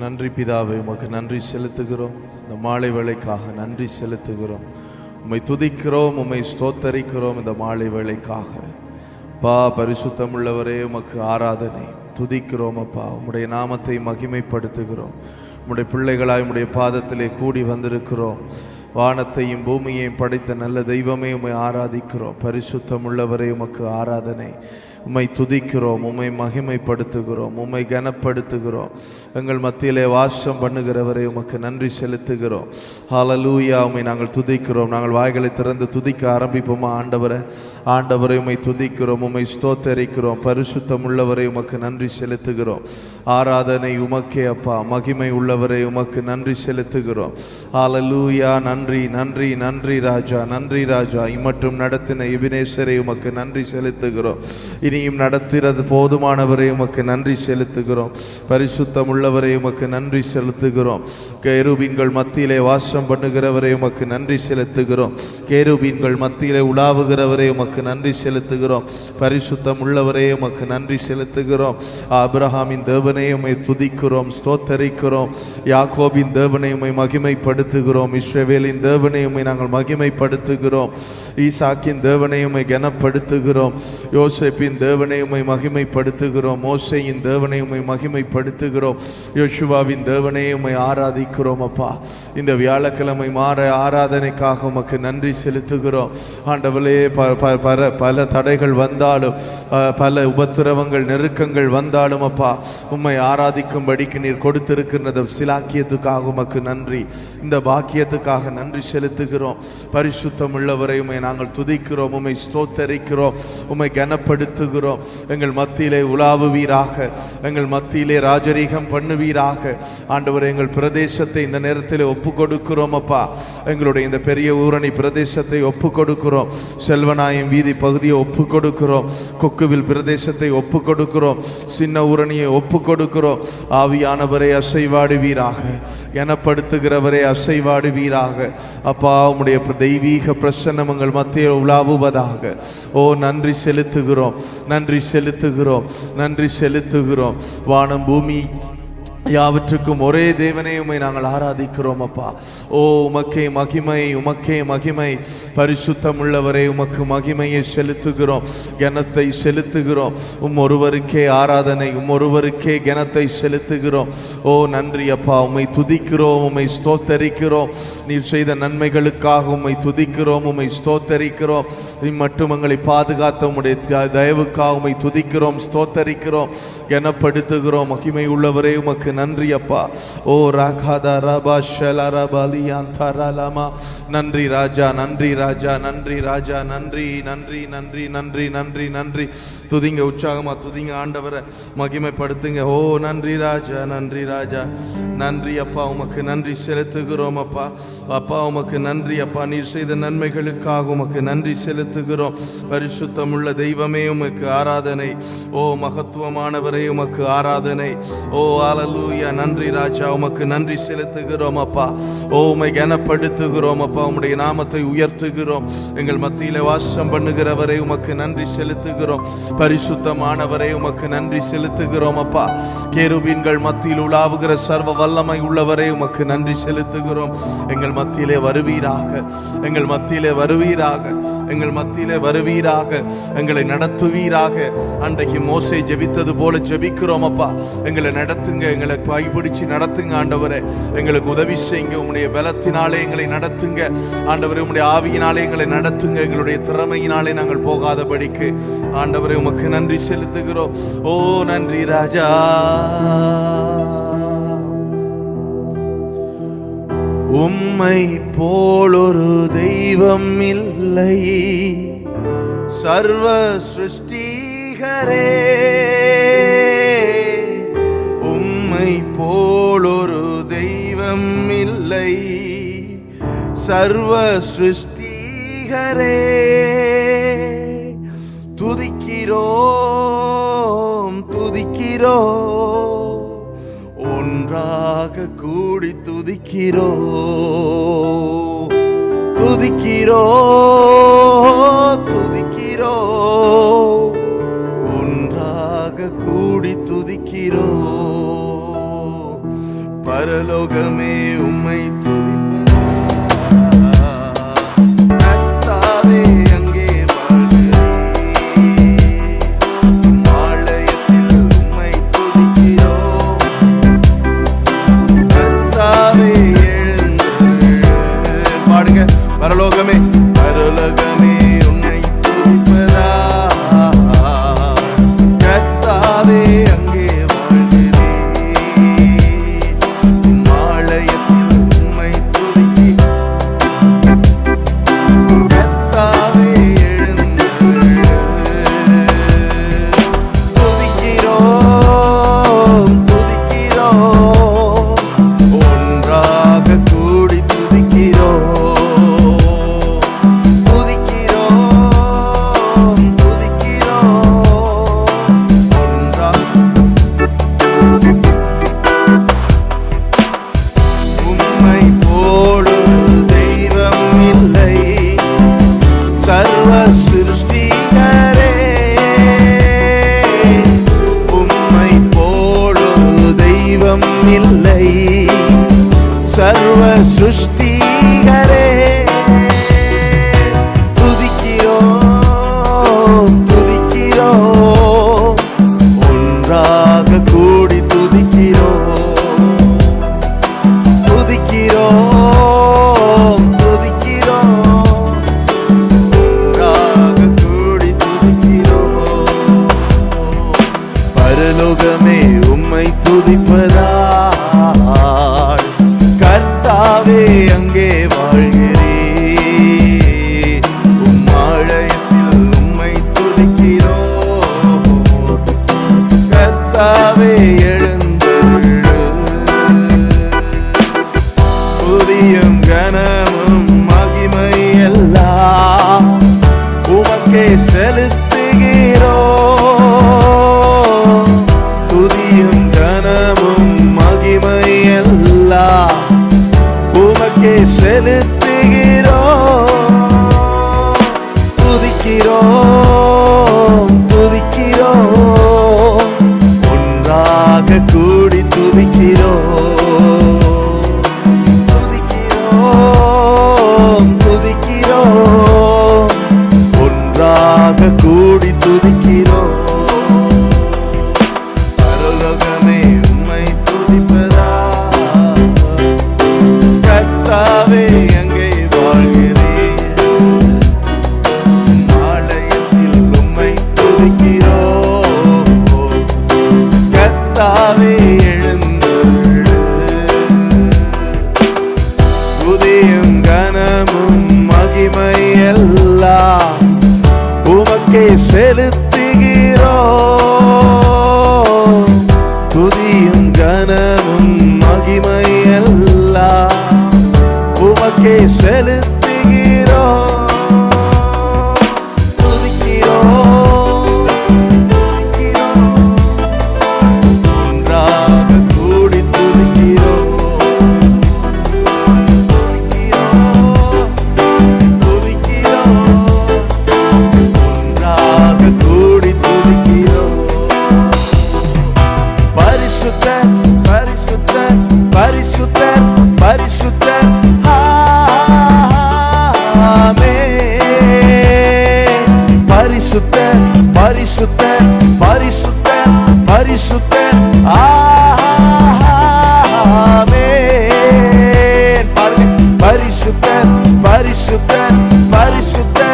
நன்றி பிதாவை உமக்கு நன்றி செலுத்துகிறோம். இந்த மாலை வேலைக்காக நன்றி செலுத்துகிறோம். உம்மை துதிக்கிறோம் உம்மை ஸ்தோத்தரிக்கிறோம் இந்த மாலை வேலைக்காக பா பரிசுத்தமுள்ளவரே உமக்கு ஆராதனை. துதிக்கிறோம் அப்பா. உம்முடைய நாமத்தை மகிமைப்படுத்துகிறோம். உம்முடைய பிள்ளைகளாய் உம்முடைய பாதத்திலே கூடி வந்திருக்கிறோம். வானத்தையும் பூமியையும் படைத்த நல்ல தெய்வமே உம்மை ஆராதிக்கிறோம். பரிசுத்தமுள்ளவரே உமக்கு ஆராதனை. உம்மை துதிக்கிறோம் உம்மை மகிமைப்படுத்துகிறோம் உம்மை கனப்படுத்துகிறோம். எங்கள் மத்தியிலே வாசம் பண்ணுகிறவரை உமக்கு நன்றி செலுத்துகிறோம். ஹாலலூயா உம்மை நாங்கள் துதிக்கிறோம். நாங்கள் வாய்களை திறந்து துதிக்க ஆரம்பிப்போமா ஆண்டவரை? ஆண்டவரை உம்மை துதிக்கிறோம் உம்மை ஸ்தோத்தரிக்கிறோம். பரிசுத்தம் உள்ளவரை உமக்கு நன்றி செலுத்துகிறோம். ஆராதனை உமக்கே அப்பா. மகிமை உள்ளவரை உமக்கு நன்றி செலுத்துகிறோம். ஹாலலூயா நன்றி நன்றி நன்றி ராஜா நன்றி ராஜா. இம்மட்டும் நடத்தின இபினேஸ்வரை உமக்கு நன்றி செலுத்துகிறோம். இனியும் நடத்துகிறது. போதுமானவரை உமக்கு நன்றி செலுத்துகிறோம். பரிசுத்தம் உள்ளவரை உமக்கு நன்றி செலுத்துகிறோம். கேருபீன்கள் மத்தியிலே வாசம் பண்ணுகிறவரை உமக்கு நன்றி செலுத்துகிறோம். கேருபீன்கள் மத்தியிலே உலாவுகிறவரை உமக்கு நன்றி செலுத்துகிறோம். பரிசுத்தம் உள்ளவரே உமக்கு நன்றி செலுத்துகிறோம். அப்ரஹாமின் தேவனை உமை துதிக்கிறோம் ஸ்தோத்தரிக்கிறோம். யாக்கோபின் தேவனை உமை மகிமைப்படுத்துகிறோம். இஸ்ரவேலின் தேவனை உமை நாங்கள் மகிமைப்படுத்துகிறோம். ஈசாக்கின் தேவனை உமை கனப்படுத்துகிறோம். யோசேப்பின் தேவனை உமை மகிமைப்படுத்துகிறோம். மோசையின் தேவனை உமை மகிமைப்படுத்துகிறோம். யோசுவாவின் தேவனை உம்மை ஆராதிக்கிறோம் அப்பா. இந்த வியாழக்கிழமை மாற ஆராதனைக்காக உமக்கு நன்றி செலுத்துகிறோம். ஆண்டவளே ப ப- பல பல தடைகள் வந்தாலும் பல உபத்திரவங்கள் நெருக்கங்கள் வந்தாலும் அப்பா உம்மை ஆராதிக்கும்படிக்கு நீர் கொடுத்திருக்கின்ற சிலாக்கியத்துக்காக உமக்கு நன்றி. இந்த பாக்கியத்துக்காக நன்றி செலுத்துகிறோம். பரிசுத்தம் உள்ளவரை உமை நாங்கள் துதிக்கிறோம் உம்மை ஸ்தோத்தரிக்கிறோம் உம்மை கனப்படுத்துகிறோம் எங்கள் மத்தியிலே உலாவுவீராக எங்கள் மத்தியிலே ராஜரீகம் பண்ணுவீராக. ஆண்டவர் எங்கள் பிரதேசத்தை இந்த நேரத்தில் ஒப்பு கொடுக்கிறோம் அப்பா. எங்களுடைய இந்த பெரிய ஊரணி பிரதேசத்தை ஒப்பு கொடுக்கிறோம் செல்வநாயம் வீதி பகுதியை ஒப்பு கொடுக்கிறோம் கொக்குவில் பிரதேசத்தை ஒப்பு கொடுக்கிறோம் சின்ன ஊரணியை ஒப்பு கொடுக்கிறோம் ஆவியானவரை அசைவாடுவீராக. எனப்படுத்துகிறவரை அசைவாடுவீராக. அப்பா உம்முடைய தெய்வீக பிரசன்னம் எங்கள் மத்தியில் உலாவுவதாக. ஓ நன்றி செலுத்துகிறோம். நன்றி செலுத்துகிறோம். நன்றி செலுத்துகிறோம். வானம் பூமி யாவற்றுக்கும் ஒரே தேவனே உமை நாங்கள் ஆராதிக்கிறோம் அப்பா. ஓ உமக்கே மகிமை உமக்கே மகிமை. பரிசுத்தம் உள்ளவரே உமக்கு மகிமையை செலுத்துகிறோம் கனத்தை செலுத்துகிறோம். உம் ஒருவருக்கே ஆராதனை உம் ஒருவருக்கே கனத்தை செலுத்துகிறோம். ஓ நன்றி அப்பா உம்மை துதிக்கிறோம் உம்மை ஸ்தோத்தரிக்கிறோம். நீர் செய்த நன்மைகளுக்காக உம்மை துதிக்கிறோம் உம்மை ஸ்தோத்தரிக்கிறோம். இம்மட்டும் எங்களை பாதுகாத்த உம்முடைய தயவுக்காக உம்மை துதிக்கிறோம் ஸ்தோத்தரிக்கிறோம் கனப்படுத்துகிறோம். மகிமை உள்ளவரே உமக்கு நன்றி அப்பா ஓ ராகாதா ரபா ஷலரபலியாந்தரலமா நன்றி ராஜா நன்றி ராஜா நன்றி ராஜா நன்றி நன்றி நன்றி நன்றி நன்றி நன்றி. துதிங்க உற்சாகமா துதிங்க ஆண்டவரை மகிமைப்படுத்துங்க. ஓ நன்றி ராஜா நன்றி ராஜா. நன்றி அப்பா உமக்கு நன்றி செலுத்துகிறோம் அப்பா அப்பா உமக்கு நன்றி அப்பா நீர் செய்த நன்மைகளுக்காக உமக்கு நன்றி செலுத்துகிறோம். பரிசுத்தமுள்ள தெய்வமே உமக்கு ஆராதனை. ஓ மகத்துவமானவரே உமக்கு ஆராதனை. ஓ ஆலலூயா நன்றி ராஜா உமக்கு நன்றி செலுத்துகிறோம் அப்பா. ஓ உமை கனப்படுத்துகிறோம் அப்பா உம்முடைய நாமத்தை உயர்த்துகிறோம். எங்கள் மத்தியில வாசம் பண்ணுகிறவரை உமக்கு நன்றி செலுத்துகிறோம். பரிசுத்தமானவரை உமக்கு நன்றி செலுத்துகிறோம் அப்பா. கேருபீன்கள் மத்தியில் உலாவுகிற சர்வ வல்லமை உள்ளவரை உமக்கு நன்றி செலுத்துகிறோம். எங்கள் மத்தியிலே வருவீராக எங்கள் மத்தியிலே வருவீராக எங்கள் மத்தியிலே வருவீராக எங்களை நடத்துவீராக. அன்றைக்கு மோசை ஜெபித்தது போல ஜெபிக்கிறோம் அப்பா. எங்களை நடத்துங்க எங்களை கைப்பிடிச்சு நடத்துங்க ஆண்டவரே. எங்களுக்கு உதவி செய்யுங்க. உங்களுடைய பலத்தினாலே எங்களை நடத்துங்க. ஆண்டவரே உங்களுடைய ஆவியினாலே எங்களை நடத்துங்க. எங்களுடைய திறமையினாலே நாங்கள் போகாதபடிக்கு. ஆண்டவரே உமக்கு நன்றி செலுத்துகிறோம். ஓ நன்றி ராஜா. உம்மை போலொரு தெய்வம் இல்லை. சர்வ சிருஷ்டிகரே. சர்வ சிருஷ்டிகரே. துதிக்கிறோம் துதிக்கிறோம். ஒன்றாக கூடி துதிக்கிறோ துதிக்கிறோ துதிக்கிறோ ஒன்றாக கூடி துதிக்கிறோம். பரலோகமே உம்மை Barış 사랑 isso dá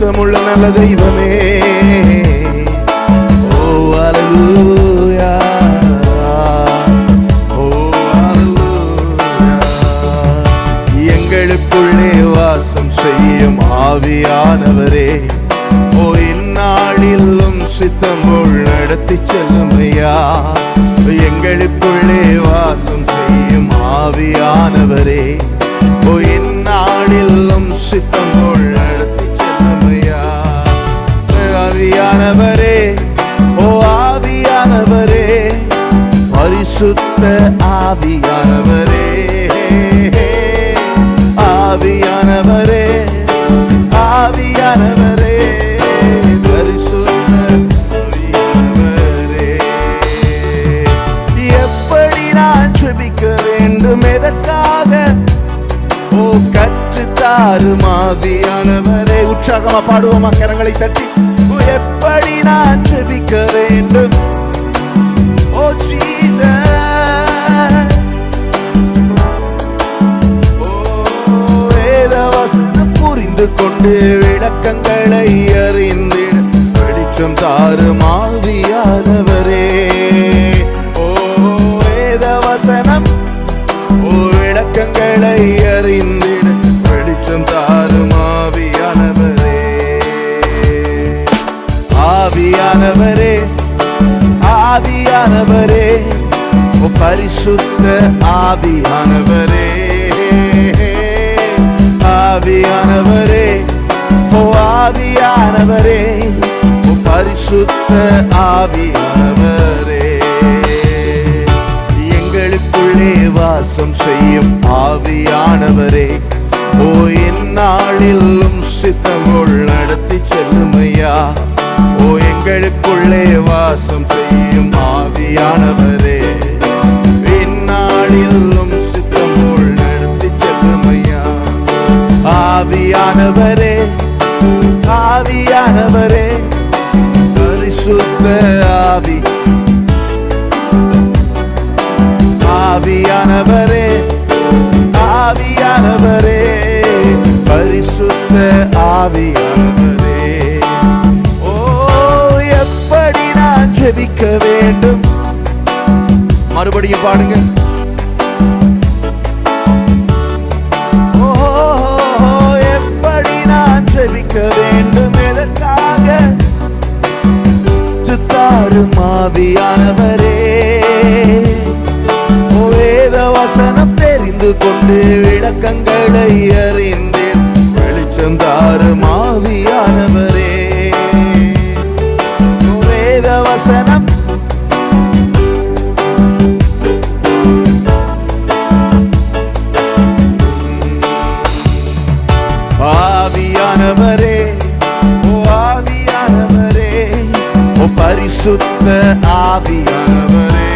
சுத்தமுள்ள நல்ல தெய்வமே. ஓ அலலூயா ஓ அலலூயா எங்களுக்குள்ளே வாசம் செய்யும் ஆவியானவரே. ஓ இந்நாளிலும் சித்தமுள் நடத்தி செல்லும் ஐயா. எங்களுக்குள்ளே வாசம் செய்யும் ஆவியானவரே. பரிசுத்த ஆவியானவரே. ஆவியானவரே ஆவியானவரே பரிசுத்த ஆவியானவரே எப்படி நான் ஜெபிக்க வேண்டும்? எதற்காக? ஓ கற்று தாரும் ஆவியானவரே. உற்சாகமா பாடுவோமா கரங்களை தட்டி. எப்படி நான் ஜெபிக்க வேண்டும்? ஓ ஜீ அறிந்து கொண்டு விளக்கங்களை அறிந்திட வெளிச்சம் தாரும் ஆவியானவரே ஓ வேத வசனம். ஓ விளக்கங்களை அறிந்திட வெளிச்சம் தாரும் ஆவியானவரே ஆவியானவரே. ஆவியானவரே பரிசுத்த ஆவியானவரே. ஆவியானவர். ஆவியானவரே பரிசுத்த ஆவியானவரே. எங்களுக்குள்ளே வாசம் செய்யும் ஆவியானவரே ஓ எந்நாளிலும் சித்தமுள் நடத்தி செல்லுமையா. ஓ எங்களுக்குள்ளே வாசம் செய்யும் ஆவியானவரே எந்நாளிலும் சித்தமுள் நடத்தி செல்லுமையா. ஆவியானவர் ஆனவரே பரிசுத்த ஆவி. ஆவியானவரே ஆவியானவரே பரிசுத்த ஆவியானவரே. ஓ எப்படி நான் ஜெபிக்க வேண்டும்? மறுபடியும் பாடுங்க. ஓ எப்படி நான் ஜெபிக்க வேண்டும் ஆவியானவரே வேத வசனம் தெரிந்து கொண்டு விளக்கங்களை அறிந்து பரிசுத்த ஆவியானவரே.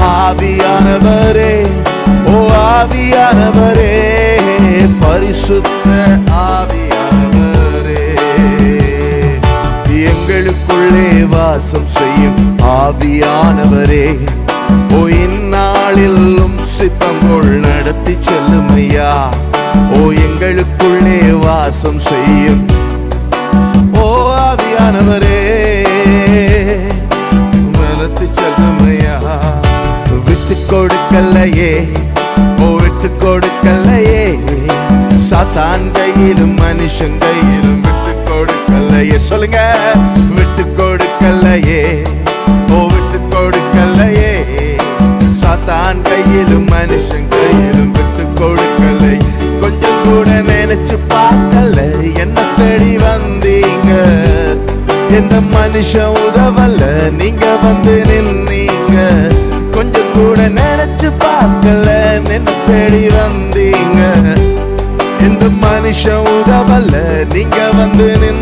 ஆவியானவரே ஓ ஆவியானவரே. பரிசுத்த ஆவியானவரே. எங்களுக்குள்ளே வாசம் செய்யும் ஆவியானவரே. ஓ இந்நாளிலும் சித்தம் நடத்தி செல்லும் ஐயா ஓ எங்களுக்குள்ளே வாசம் செய்யும். ஓ ஆவியானவரே நடத்தி செல்லுமையா விட்டு கொடுக்கலையே போட்டு கொடுக்கலையே. சாத்தான் கையிலும் மனுஷன் கையிலும் விட்டு கொடுக்கலையே. சொல்லுங்க விட்டு கொடுக்கலையே போட்டு கொடுக்கலையே. சாத்தான் கையிலும் மனுஷன் கையிலும் விட்டு கொடுக்கலை கொஞ்சம் கூட நினைச்சு பார்க்கல என்ன தேடி வந்தீங்க? எந்த மனுஷன் உதவல? நீங்க வந்து நின்னீங்க. கொஞ்சம் கூட நினைச்சு பார்க்கல. நின்று தேடி வந்தீங்க. எந்த மனுஷன் உதவல? நீங்க வந்து நின்னீங்க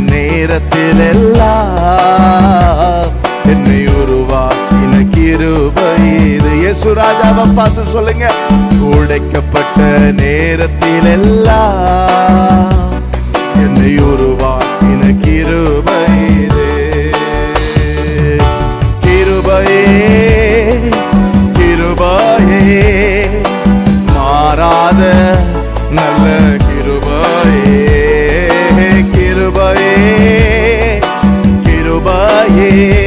நேரத்தில் எல்லாம் என்னை உருவாக்கின கிருபை. இது இயேசுராஜாவை பார்த்து சொல்லுங்க. உடைக்கப்பட்ட நேரத்தில் எல்லாம் என்னை உருவாக்கின கிருபை. இது கிருபையே கிருபையே மாறாத நல்ல கிருபையே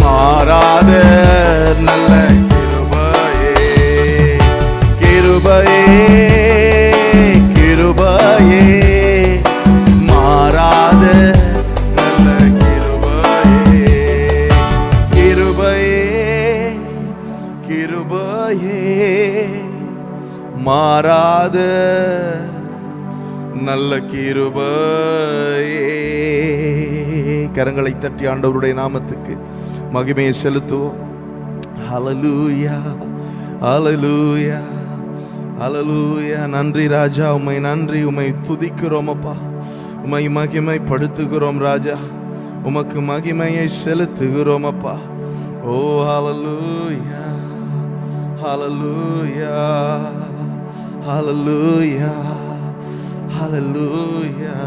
மாறாத நல்ல கிருபையே கிருபையே கிருபையே மாறாத நல்ல கிருபையே கிருபையே கிருபையே மாறாத நல்ல கிருபையே கரங்களை தட்டி ஆண்டவருடைய நாமத்துக்கு மகிமையை செலுத்துவோம். ஹலலூயா ஹalleluya அலலூயா நன்றி ராஜா உமை நன்றி உமை துதிக்கிறோம் அப்பா. உமை மகிமைப்படுத்துகிறோம் ராஜா. உமக்கு மகிமையை செலுத்துகிறோம் அப்பா. ஓ Oh, hallelujah, hallelujah, hallelujah,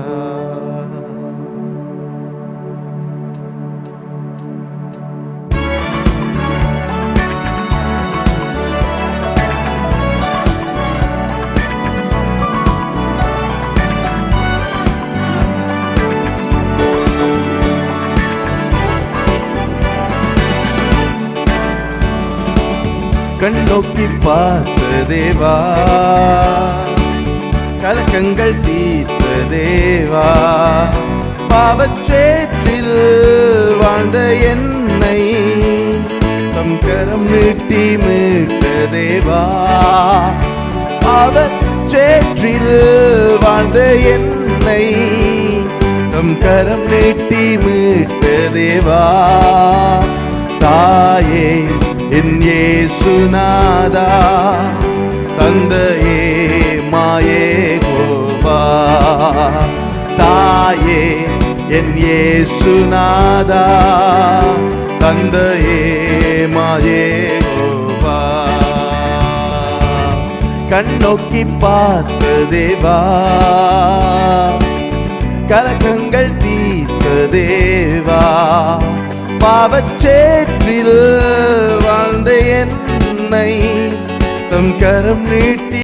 கண்ணோக்கி பார்த்த தேவா. கலக்கங்கள் தீர்த்த தேவா. பாவச்சேற்றில் வாழ்ந்த என்னை தம் கரம் நீட்டி மீட்ட தேவா. அவர் சேற்றில் வாழ்ந்த என்னை தம் கரம் நீட்டி மீட்ட தேவா. தாயே என் இயேசுநாதா தந்தையே மாயே கோபா. தாயே என் இயேசுநாதா தந்தையே மாயே கோபா. கண்ணோக்கி பார்த்த தேவா. கலக்கங்கள் தீர்த்த தேவா. பாவச்சேற்றில் வாழ்ந்த என்னை தம் கரம் நீட்டி